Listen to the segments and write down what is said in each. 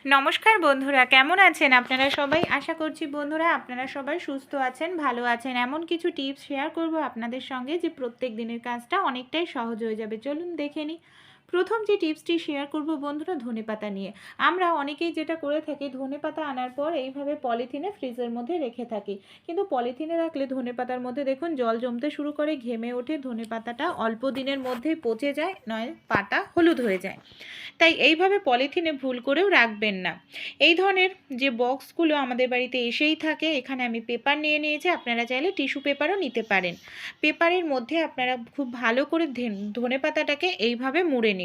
নমস্কার বন্ধুরা, কেমন আছেন আপনারা সবাই? আশা করছি বন্ধুরা আপনারা সবাই সুস্থ আছেন, ভালো আছেন। এমন কিছু টিপস শেয়ার করব আপনাদের সঙ্গে যে প্রত্যেক দিনের কাজটা অনেকটাই সহজ হয়ে যাবে। চলুন দেখে নিই। প্রথম যে টিপসটি শেয়ার করব বন্ধুরা ধনেপাতা নিয়ে। আমরা অনেকেই যেটা করে থাকি ধনেপাতা আনার পর এইভাবে পলিথিনে ফ্রিজের মধ্যে রেখে থাকি। কিন্তু পলিথিনে রাখলে ধনেপাতার মধ্যে দেখুন জল জমতে শুরু করে, ঘেমে ওঠে ধনেপাতাটা অল্প দিনের মধ্যেই পচে যায়, নয় পাতা হলুদ হয়ে যায়। তাই এইভাবে পলিথিনে ভুল করেও রাখবেন না। এই ধরনের যে বক্সগুলো আমাদের বাড়িতে এসেই থাকে, এখানে আমি পেপার নিয়ে নিয়েছি, আপনারা চাইলে টিস্যু পেপারও নিতে পারেন। পেপারের মধ্যে আপনারা খুব ভালো করে ধনে পাতাটাকে এইভাবে মুড়ে নিন।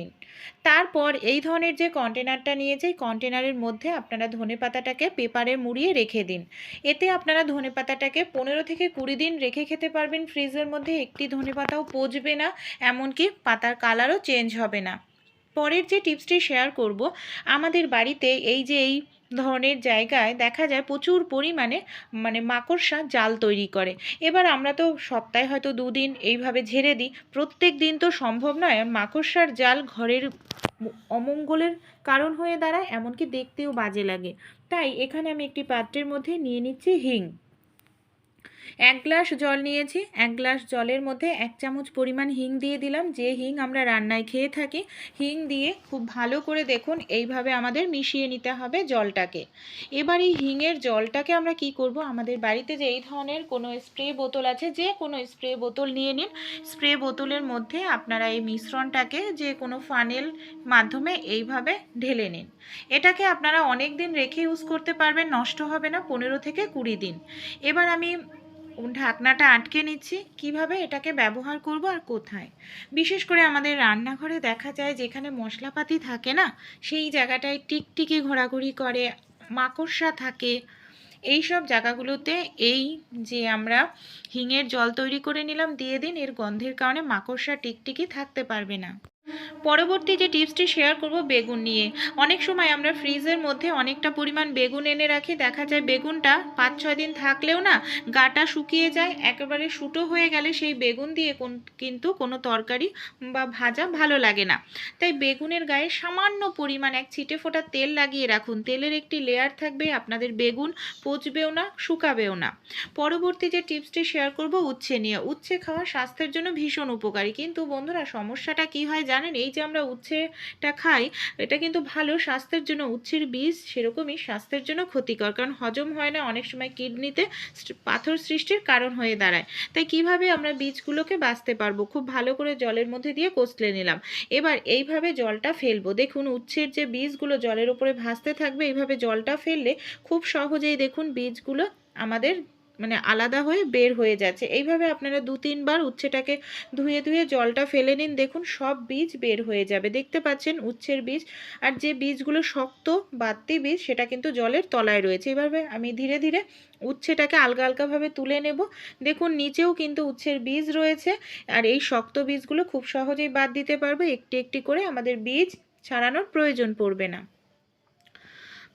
তারপর এই ধরনের যে কন্টেনারটা নিয়েছে এই কন্টেনারের মধ্যে আপনারা ধনে পাতাটাকে পেপারে মুড়িয়ে রেখে দিন। এতে আপনারা ধনে পাতাটাকে পনেরো থেকে কুড়ি দিন রেখে খেতে পারবেন। ফ্রিজের মধ্যে একটি ধনে পাতাও পচবে না, এমনকি পাতার কালারও চেঞ্জ হবে না। পরের যে টিপসটি শেয়ার করব, আমাদের বাড়িতে এই যে এই ধরনের জায়গায় দেখা যায় প্রচুর পরিমাণে মানে মাকড়সা জাল তৈরি করে। এবার আমরা তো সপ্তাহে হয়তো দুদিন এইভাবে ঝেড়ে দিই। প্রত্যেক দিন তো সম্ভব নয় মাকড়সার জাল ঘরের অমঙ্গলের কারণ হয়ে দাঁড়ায়, এমনকি দেখতেও বাজে লাগে। তাই এখানে আমি একটি পাত্রের মধ্যে নিয়ে নিচ্ছি হিং। এক গ্লাস জল নিয়েছি, এক গ্লাস জলের মধ্যে এক চামচ পরিমাণ হিং দিয়ে দিলাম। যে হিং আমরা রান্নায় খেয়ে থাকি, হিং দিয়ে খুব ভালো করে দেখুন এইভাবে আমাদের মিশিয়ে নিতে হবে জলটাকে। এবার এই হিংয়ের জলটাকে আমরা কি করব? আমাদের বাড়িতে যে এই ধরনের কোনো স্প্রে বোতল আছে, যে কোনো স্প্রে বোতল নিয়ে নিন। স্প্রে বোতলের মধ্যে আপনারা এই মিশ্রণটাকে যে কোনো ফানেল মাধ্যমে এইভাবে ঢেলে নিন। এটাকে আপনারা অনেক দিন রেখে ইউজ করতে পারবেন, নষ্ট হবে না, পনেরো থেকে কুড়ি দিন। এবার আমি ঢাকনাটা আটকে নিচ্ছি। কীভাবে এটাকে ব্যবহার করব আর কোথায়? বিশেষ করে আমাদের রান্নাঘরে দেখা যায় যেখানে মশলাপাতি থাকে না, সেই জায়গাটায় টিকটিকি ঘোরাঘুরি করে, মাকড়সা থাকে। এই সব জায়গাগুলোতে এই যে আমরা হিঙের জল তৈরি করে নিলাম, দিয়ে দিন, এর গন্ধের কারণে মাকড়সা টিকটিকি থাকতে পারবে না। পরবর্তী যে টিপসটি শেয়ার করব বেগুন নিয়ে। অনেক সময় আমরা ফ্রিজের মধ্যে অনেকটা পরিমাণ বেগুন এনে রাখি, দেখা যায় বেগুনটা পাঁচ, ছয় দিন থাকলেও না গাটা শুকিয়ে যায়, একেবারে শুটো হয়ে গেলে সেই বেগুন দিয়ে কোন, কিন্তু কোনো তরকারি বা ভাজা ভালো লাগে না। তাই বেগুনের গায়ে সামান্য পরিমাণ এক ছিটে ফোটা তেল লাগিয়ে রাখুন। তেলের একটি লেয়ার থাকবে, আপনাদের বেগুন পচবেও না, শুকাবেও না। পরবর্তী যে টিপসটি শেয়ার করব উচ্ছে নিয়ে। উচ্ছে খাওয়া স্বাস্থ্যের জন্য ভীষণ উপকারী। কিন্তু বন্ধুরা, সমস্যাটা কি হয় জানেন, এই যে আমরা উচ্ছেটা খাই, এটা কিন্তু ভালো স্বাস্থ্যের জন্য। উচ্ছের বীজ সেরকমই স্বাস্থ্যের জন্য ক্ষতিকর। কারণ হজম হয় না, অনেক সময় কিডনিতে পাথর সৃষ্টির কারণ হয়ে দাঁড়ায়। তাই কীভাবে আমরা বীজগুলোকে বাঁচতে পারব? খুব ভালো করে জলের মধ্যে দিয়ে কষলে নিলাম। এবার এইভাবে জলটা ফেলব। দেখুন, উচ্ছের যে বীজগুলো জলের উপরে ভাসতে থাকবে, এইভাবে জলটা ফেললে খুব সহজেই দেখুন বীজগুলো আমাদের মানে আলাদা হয়ে বের হয়ে যাচ্ছে। এইভাবে আপনারা দু তিনবার উচ্ছেটাকে ধুয়ে ধুয়ে জলটা ফেলে নিন। দেখুন সব বীজ বের হয়ে যাবে। দেখতে পাচ্ছেন উচ্ছের বীজ। আর যে বীজগুলো শক্ত, বাড়তি বীজ, সেটা কিন্তু জলের তলায় রয়েছে। এইভাবে আমি ধীরে ধীরে উচ্ছেটাকে আলগা আলগাভাবে তুলে নেব। দেখুন নিচেও কিন্তু উচ্ছের বীজ রয়েছে। আর এই শক্ত বীজগুলো খুব সহজেই বাদ দিতে পারবে। একটি একটি করে আমাদের বীজ ছাড়ানোর প্রয়োজন পড়বে না।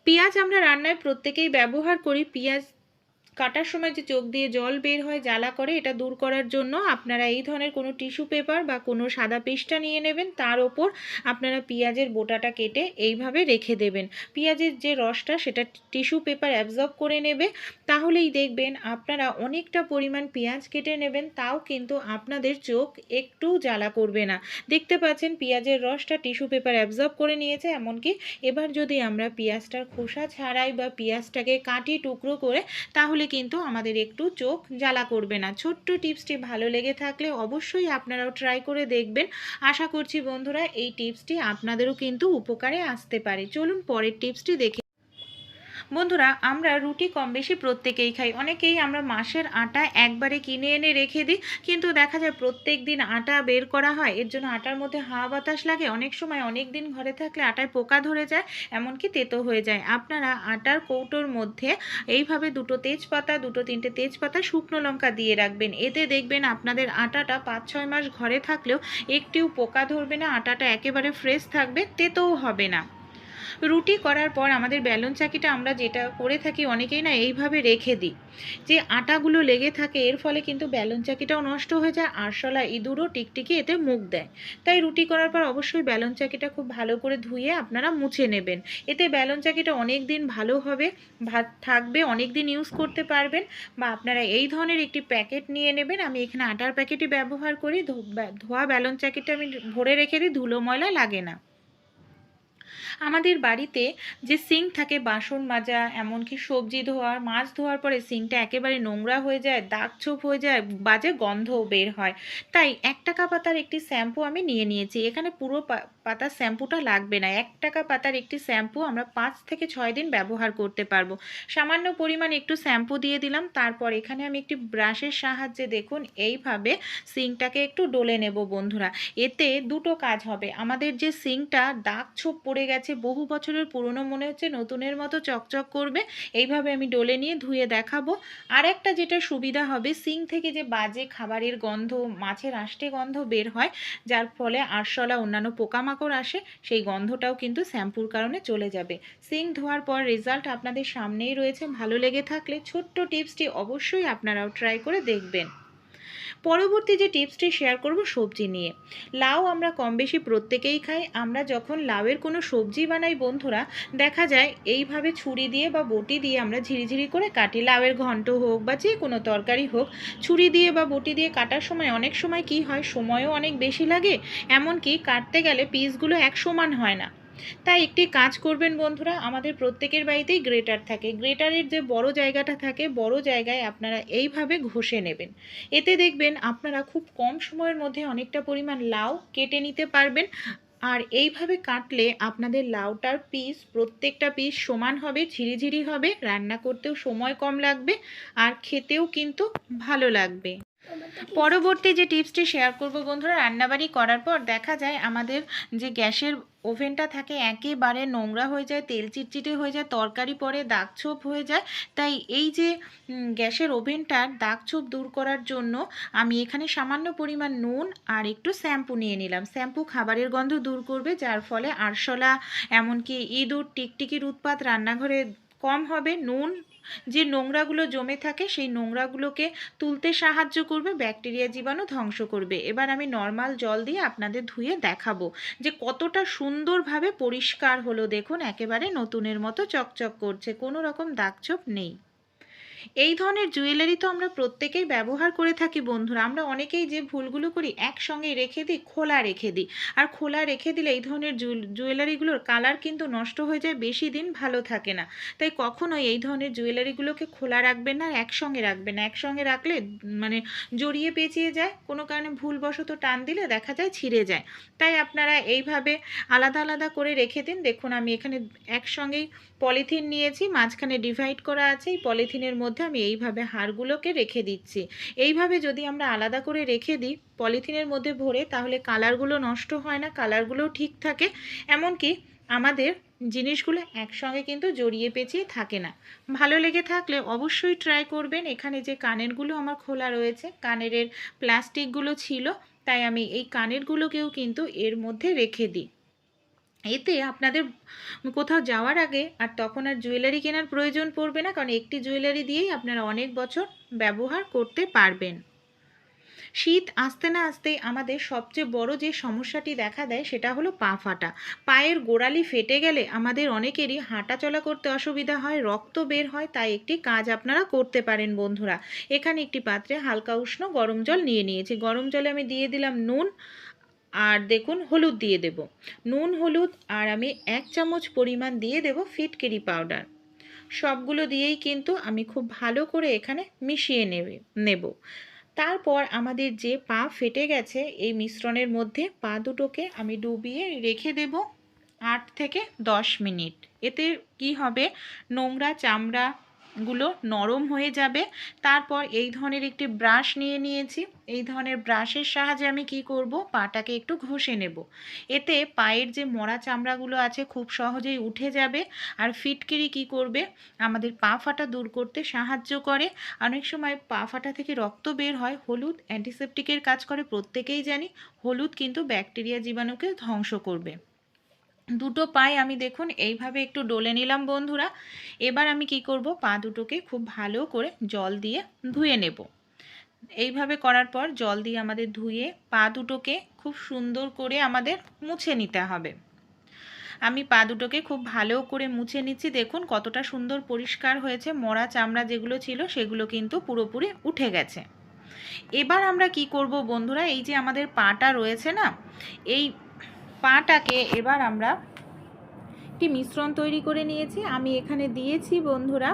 পেঁয়াজ আমরা রান্নায় প্রত্যেকেই ব্যবহার করি। পেঁয়াজ কাটার সময় যে চোখ দিয়ে জল বের হয়, জ্বালা করে, এটা দূর করার জন্য আপনারা এই ধরনের কোনো টিস্যু পেপার বা কোনো সাদা পেস্টটা নিয়ে নেবেন। তার ওপর আপনারা পেঁয়াজের বোটাটা কেটে এইভাবে রেখে দেবেন। পেঁয়াজের যে রসটা, সেটা টিস্যু পেপার অ্যাবজর্ব করে নেবে। তাহলেই দেখবেন আপনারা অনেকটা পরিমাণ পেঁয়াজ কেটে নেবেন। তাও কিন্তু আপনাদের চোখ একটু জ্বালা করবে না। দেখতে পাচ্ছেন পেঁয়াজের রসটা টিস্যু পেপার অ্যাবজর্ব করে নিয়েছে। এমনকি এবার যদি আমরা পেঁয়াজটার খোসা ছাড়াই বা পেঁয়াজটাকে কাটি টুকরো করে, তাহলে তাহলে কিন্তু আমাদের একটু চোখ জ্বালা করবে না। ছোট্ট টিপসটি ভালো লেগে থাকলে অবশ্যই আপনারাও ট্রাই করে দেখবেন। আশা করছি বন্ধুরা, এই টিপসটি আপনাদেরও কিন্তু উপকারে আসতে পারে। চলুন পরের টিপসটি দেখে বন্ধুরা, আমরা রুটি কম বেশি প্রত্যেকেই খাই। অনেকেই আমরা মাসের আটা একবারে কিনে এনে রেখে দিই, কিন্তু দেখা যায় প্রত্যেক দিন আটা বের করা হয়। এর জন্য আটার মধ্যে হাওয়া বাতাস লাগে। অনেক সময় অনেক দিন ঘরে থাকলে আটায় পোকা ধরে যায়, এমনকি তেতো হয়ে যায়। আপনারা আটার কৌটোর মধ্যে এইভাবে দুটো তেজপাতা, দুটো তিনটে তেজপাতা, শুকনো লঙ্কা দিয়ে রাখবেন। এতে দেখবেন আপনাদের আটাটা পাঁচ ছয় মাস ঘরে থাকলেও একটিও পোকা ধরবে না, আটাটা একেবারে ফ্রেশ থাকবে, তেতোও হবে না। রুটি করার পর আমাদের ব্যালন চাকিটা আমরা যেটা করে থাকি অনেকেই না এইভাবে রেখে দিই। যে আটাগুলো লেগে থাকে, এর ফলে কিন্তু ব্যালন চাকিটাও নষ্ট হয়ে যায় আরশোলা ইঁদুরও টিকটিকি এতে মুখ দেয়। তাই রুটি করার পর অবশ্যই ব্যালন চাকিটা খুব ভালো করে ধুয়ে আপনারা মুছে নেবেন। এতে ব্যালন চাকিটা অনেক দিন ভালো হবে, ভাত থাকবে অনেক দিন ইউজ করতে পারবেন বা আপনারা এই ধরনের একটি প্যাকেট নিয়ে নেবেন। আমি এখানে আটার প্যাকেটই ব্যবহার করি ধোয়া ব্যালন চাকিটা আমি ভরে রেখে দিই, ধুলো ময়লা লাগে না। আমাদের বাড়িতে যে সিঙ্ক থাকে, বাসন মাজা, এমনকি সবজি ধোয়ার, মাছ ধোয়ার পরে সিঙ্কটা একেবারে নোংরা হয়ে যায়, দাগ ছোপ হয়ে যায়, বাজে গন্ধও বের হয়। তাই এক টাকা পাতার একটি শ্যাম্পু আমি নিয়ে নিয়েছি। এখানে পুরো পা- পাতার শ্যাম্পুটা লাগবে না। এক টাকা পাতার একটি শ্যাম্পু আমরা পাঁচ থেকে ছয় দিন ব্যবহার করতে পারব। সামান্য পরিমাণ একটু শ্যাম্পু দিয়ে দিলাম, তারপর এখানে আমি একটি ব্রাশের সাহায্যে দেখুন, এইভাবে সিঙ্কটাকে একটু ডলে নেব বন্ধুরা। এতে দুটো কাজ হবে। আমাদের যে সিঙ্কটা দাগ ছোপ পড়ে গেছে, বহু বছরের পুরনো মনে হচ্ছে, নতুনের মতো চকচক করবে। এইভাবে আমি ডলে নিয়ে ধুয়ে দেখাবো। আর একটা যেটা সুবিধা হবে, সিঙ্ক থেকে যে বাজে খাবারের গন্ধ, মাছের আষ্টে গন্ধ বের হয়, যার ফলে আরশোলা অন্যান্য পোকামাকড় আসে, সেই গন্ধটাও কিন্তু শ্যাম্পুর কারণে চলে যাবে। সিং ধোয়ার পর রেজাল্ট আপনাদের সামনেই রয়েছে। ভালো লেগে থাকলে ছোট্ট টিপসটি অবশ্যই আপনারাও ট্রাই করে দেখবেন। পরবর্তী যে টিপসটি শেয়ার করব সবজি নিয়ে। লাউ আমরা কম বেশি প্রত্যেকেই খাই। আমরা যখন লাউয়ের কোনো সবজি বানাই, বন্ধুরা, দেখা যায় এইভাবে ছুরি দিয়ে বা বটি দিয়ে আমরা ঝিরিঝিরি করে কাটি। লাউয়ের ঘন্ট হোক বা যে কোনো তরকারি হোক, ছুরি দিয়ে বা বটি দিয়ে কাটার সময় অনেক সময় কি হয়, সময়ও অনেক বেশি লাগে। এমনকি কাটতে গেলে পিসগুলো এক সমান হয় না। তাই একটি কাজ করবেন বন্ধুরা, আমাদের প্রত্যেকের বাড়িতেই গ্রেটার থাকে। গ্রেটারের যে বড় জায়গাটা থাকে, বড় জায়গায় আপনারা এইভাবে ঘষে নেবেন। এতে দেখবেন আপনারা খুব কম সময়ের মধ্যে অনেকটা পরিমাণ লাউ কেটে নিতে পারবেন। আর এইভাবে কাটলে আপনাদের লাউটার পিস, প্রত্যেকটা পিস সমান হবে, ঝিরিঝিরি হবে, রান্না করতেও সময় কম লাগবে, আর খেতেও কিন্তু ভালো লাগবে। পরবর্তী যে টিপসটি শেয়ার করব বন্ধুরা, রান্নাবাড়ি করার পর দেখা যায় আমাদের যে গ্যাসের ওভেনটা থাকে একেবারে নোংরা হয়ে যায়, তেল চিটচিটে হয়ে যায়, তরকারি পরে দাগছোপ হয়ে যায়। তাই এই যে গ্যাসের ওভেনটার দাগছোপ দূর করার জন্য আমি এখানে সামান্য পরিমাণ নুন আর একটু শ্যাম্পু নিয়ে নিলাম। শ্যাম্পু খাবারের গন্ধ দূর করবে, যার ফলে আরশোলা, এমনকি ইঁদুর, টিকটিকির উৎপাত রান্নাঘরে কম হবে, নুন যে নোংরাগুলো জমে থাকে, সেই নোংরাগুলোকে তুলতে সাহায্য করবে, ব্যাকটেরিয়া জীবাণু ধ্বংস করবে। এবার আমি নর্মাল জল দিয়ে আপনাদের ধুয়ে দেখাবো যে কতটা সুন্দরভাবে পরিষ্কার হলো। দেখুন, একেবারে নতুনের মতো চকচক করছে, কোনো রকম দাগছোপ নেই। এই ধরনের জুয়েলারি তো আমরা প্রত্যেকেই ব্যবহার করে থাকি বন্ধুরা। আমরা অনেকেই যে ভুলগুলো করি একসঙ্গে রেখে দিই, খোলা রেখে দিই। আর খোলা রেখে দিলে এই ধরনের জুয়েল- জুয়েলারিগুলোর কালার কিন্তু নষ্ট হয়ে যায়, বেশি দিন ভালো থাকে না। তাই কখনোই এই ধরনের জুয়েলারিগুলোকে খোলা রাখবেন না একসঙ্গে রাখবেন না। একসঙ্গে রাখলে মানে জড়িয়ে পেঁচিয়ে যায়, কোনো কারণে ভুলবশত টান দিলে দেখা যায় ছিঁড়ে যায়। তাই আপনারা এইভাবে আলাদা আলাদা করে রেখে দিন। দেখুন আমি এখানে একসঙ্গেই পলিথিন নিয়েছি, মাঝখানে ডিভাইড করা আছে, এই পলিথিনের মধ্যে আমি এইভাবে হাড়গুলোকে রেখে দিচ্ছি। এইভাবে যদি আমরা আলাদা করে রেখে দিই, পলিথিনের মধ্যে ভরে, তাহলে কালারগুলো নষ্ট হয় না, কালারগুলোও ঠিক থাকে। এমনকি আমাদের জিনিসগুলো একসঙ্গে কিন্তু জড়িয়ে পেঁচিয়ে থাকে না। ভালো লেগে থাকলে অবশ্যই ট্রাই করবেন। এখানে যে কানেরগুলো আমার খোলা রয়েছে কানের প্লাস্টিকগুলো ছিল, তাই আমি এই কানেরগুলোকেও কিন্তু এর মধ্যে রেখে দিই। এতে আপনাদের কোথাও যাওয়ার আগে আর তখন আর জুয়েলারি কেনার প্রয়োজন পড়বে না, কারণ একটি জুয়েলারি দিয়েই আপনারা অনেক বছর ব্যবহার করতে পারবেন। শীত আসতে না আসতেই আমাদের সবচেয়ে বড় যে সমস্যাটি দেখা দেয় সেটা হলো পা ফাটা। পায়ের গোড়ালি ফেটে গেলে আমাদের অনেকেরই হাঁটা চলা করতে অসুবিধা হয়, রক্ত বের হয়, তাই একটি কাজ আপনারা করতে পারেন বন্ধুরা। এখানে একটি পাত্রে হালকা উষ্ণ গরম জল নিয়ে নিয়েছি। গরম জলে আমি দিয়ে দিলাম নুন আর দেখুন হলুদ দিয়ে দেব। নুন, হলুদ আর আমি এক চামচ পরিমাণ দিয়ে দেব ফিটকিরি পাউডার। সবগুলো দিয়েই কিন্তু আমি খুব ভালো করে এখানে মিশিয়ে নেবে, নেব। তারপর আমাদের যে পা ফেটে গেছে, এই মিশ্রণের মধ্যে পা দুটোকে আমি ডুবিয়ে রেখে দেব আট থেকে দশ মিনিট। এতে কি হবে? নোংরা চামড়াগুলো নরম হয়ে যাবে। তারপর এই ধরনের একটি ব্রাশ নিয়ে নিয়েছি। এই ধরনের ব্রাশের সাহায্যে আমি কি করব? পাটাকে একটু ঘষে নেব। এতে পায়ের যে মরা চামড়াগুলো আছে খুব সহজেই উঠে যাবে আর ফিটকিরি কি করবে? আমাদের পা ফাটা দূর করতে সাহায্য করে। অনেক সময় পা ফাটা থেকে রক্ত বের হয়। হলুদ অ্যান্টিসেপটিকের কাজ করে, প্রত্যেকেই জানি। হলুদ কিন্তু ব্যাকটেরিয়া জীবাণুকে ধ্বংস করবে। দুটো পায়ে আমি দেখুন এইভাবে একটু ডলে নিলাম বন্ধুরা। এবার আমি কি করব? পা দুটোকে খুব ভালো করে জল দিয়ে ধুয়ে নেব। এইভাবে করার পর জল দিয়ে আমাদের ধুয়ে পা দুটোকে খুব সুন্দর করে আমাদের মুছে নিতে হবে। আমি পা দুটোকে খুব ভালো করে মুছে নিচ্ছি। দেখুন কতটা সুন্দর পরিষ্কার হয়েছে। মরা চামড়া যেগুলো ছিল সেগুলো কিন্তু পুরোপুরি উঠে গেছে। এবার আমরা কি করব বন্ধুরা? এই যে আমাদের পাটা রয়েছে না, এই পাটাকে এবার আমরা একটি মিশ্রণ তৈরি করে নিয়েছি। আমি এখানে দিয়েছি বন্ধুরা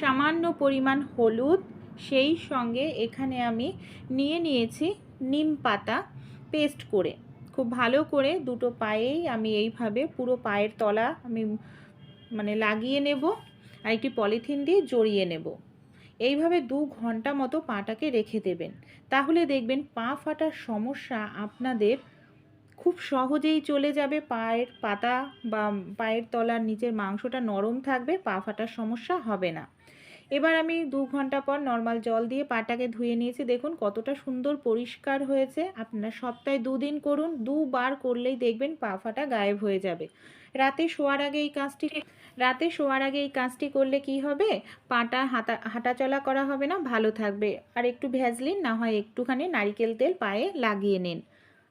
সামান্য পরিমাণ হলুদ। সেই সঙ্গে এখানে আমি নিয়ে নিয়েছি নিম পাতা পেস্ট করে। খুব ভালো করে দুটো পায়েই আমি এইভাবে পুরো পায়ের তলা আমি মানে লাগিয়ে নেব আর একটি পলিথিন দিয়ে জড়িয়ে নেব। এইভাবে দু ঘণ্টা মতো পাটাকে রেখে দেবেন। তাহলে দেখবেন পা ফাটার সমস্যা আপনাদের খুব সহজেই চলে যাবে, পায়ের পাতা বা পায়ের তলার নিচের মাংসটা নরম থাকবে, পা ফাটার সমস্যা হবে না। এবার আমি দু ঘণ্টা পর নর্মাল জল দিয়ে পাটাকে ধুয়ে নিয়েছি। দেখুন কতটা সুন্দর পরিষ্কার হয়েছে। আপনারা সপ্তাহে দুদিন করুন, দুবার করলেই দেখবেন পা ফাটা গায়েব হয়ে যাবে। রাতে শোয়ার আগে এই কাজটি, রাতে শোয়ার আগে এই কাজটি করলে কি হবে? পাটা হাঁটা, হাঁটাচলা করা হবে না, ভালো থাকবে। আর একটু ভ্যাজলিন, না হয় একটুখানি নারিকেল তেল পায়ে লাগিয়ে নিন।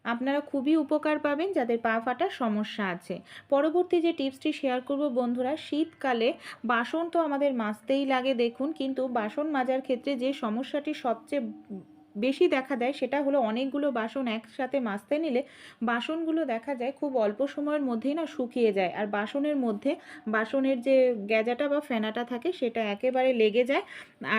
আপনারা খুবই উপকার পাবেন যাদের পা ফাটার সমস্যা আছে। পরবর্তী যে টিপসটি শেয়ার করব বন্ধুরা, শীতকালে বাসন তো আমাদের মাজতেই লাগে দেখুন, কিন্তু বাসন মাজার ক্ষেত্রে যে সমস্যাটি সবচেয়ে বেশি দেখা দেয় সেটা হলো অনেকগুলো বাসন একসাথে মাজতে নিলে বাসনগুলো দেখা যায় খুব অল্প সময়ের মধ্যেই না শুকিয়ে যায়। আর বাসনের মধ্যে বাসনের যে গ্যাজাটা বা ফেনাটা থাকে সেটা একেবারে লেগে যায়।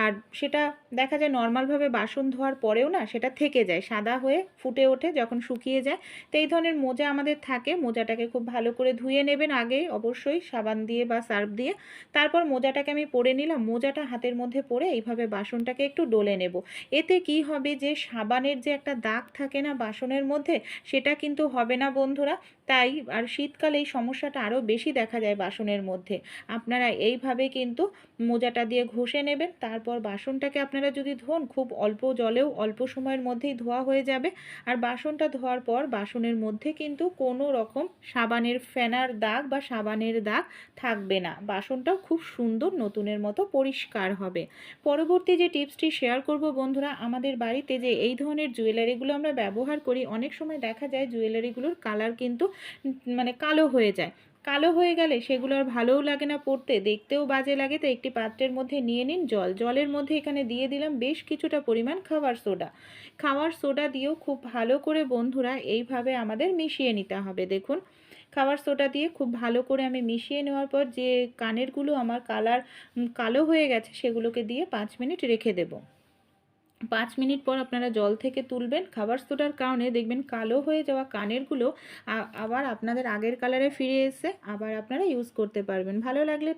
আর সেটা দেখা যায় নর্মালভাবে বাসন ধোয়ার পরেও না সেটা থেকে যায়, সাদা হয়ে ফুটে ওঠে যখন শুকিয়ে যায়। তো এই ধরনের মোজা আমাদের থাকে, মোজাটাকে খুব ভালো করে ধুয়ে নেবেন আগে অবশ্যই সাবান দিয়ে বা সার্ফ দিয়ে। তারপর মোজাটাকে আমি পরে নিলাম, মোজাটা হাতের মধ্যে পরে এইভাবে বাসনটাকে একটু ডলে নেব। এতে কি হবে যে সাবানের যে একটা দাগ থাকে না বাসনের মধ্যে সেটা কিন্তু হবে না বন্ধুরা। তাই আর শীতকালে এই সমস্যাটা আরও বেশি দেখা যায় বাসনের মধ্যে। আপনারা এইভাবে কিন্তু মোজাটা দিয়ে ঘষে নেবেন, তারপর বাসনটাকে আপনারা যদি ধোন, খুব অল্প জলেও অল্প সময়ের মধ্যেই ধোয়া হয়ে যাবে। আর বাসনটা ধোয়ার পর বাসনের মধ্যে কিন্তু কোনো রকম সাবানের ফেনার দাগ বা সাবানের দাগ থাকবে না। বাসনটাও খুব সুন্দর নতুনের মতো পরিষ্কার হবে। পরবর্তী যে টিপসটি শেয়ার করব বন্ধুরা, আমাদের বাড়িতে যে এই ধরনের জুয়েলারিগুলো আমরা ব্যবহার করি, অনেক সময় দেখা যায় জুয়েলারিগুলোর কালার কিন্তু মানে কালো হয়ে যায়। কালো হয়ে গেলে সেগুলো আর ভালোও লাগে না পড়তে, দেখতেও বাজে লাগে। তো একটি পাত্রের মধ্যে নিয়ে নিন জল। জলের মধ্যে এখানে দিয়ে দিলাম বেশ কিছুটা পরিমাণ খাবার সোডা। খাবার সোডা দিয়েও খুব ভালো করে বন্ধুরা এইভাবে আমাদের মিশিয়ে নিতে হবে। দেখুন খাবার সোডা দিয়ে খুব ভালো করে আমি মিশিয়ে নেওয়ার পর যে কানেরগুলো আমার কালার কালো হয়ে গেছে সেগুলোকে দিয়ে পাঁচ মিনিট রেখে দেবো। পাঁচ মিনিট পর আপনারা জল থেকে তুলবেন। খাবার সোডার কারণে দেখবেন কালো হয়ে যাওয়া কানেরগুলো আবার আপনাদের আগের কালারে ফিরে এসে আবার আপনারা ইউজ করতে পারবেন। ভালো লাগলে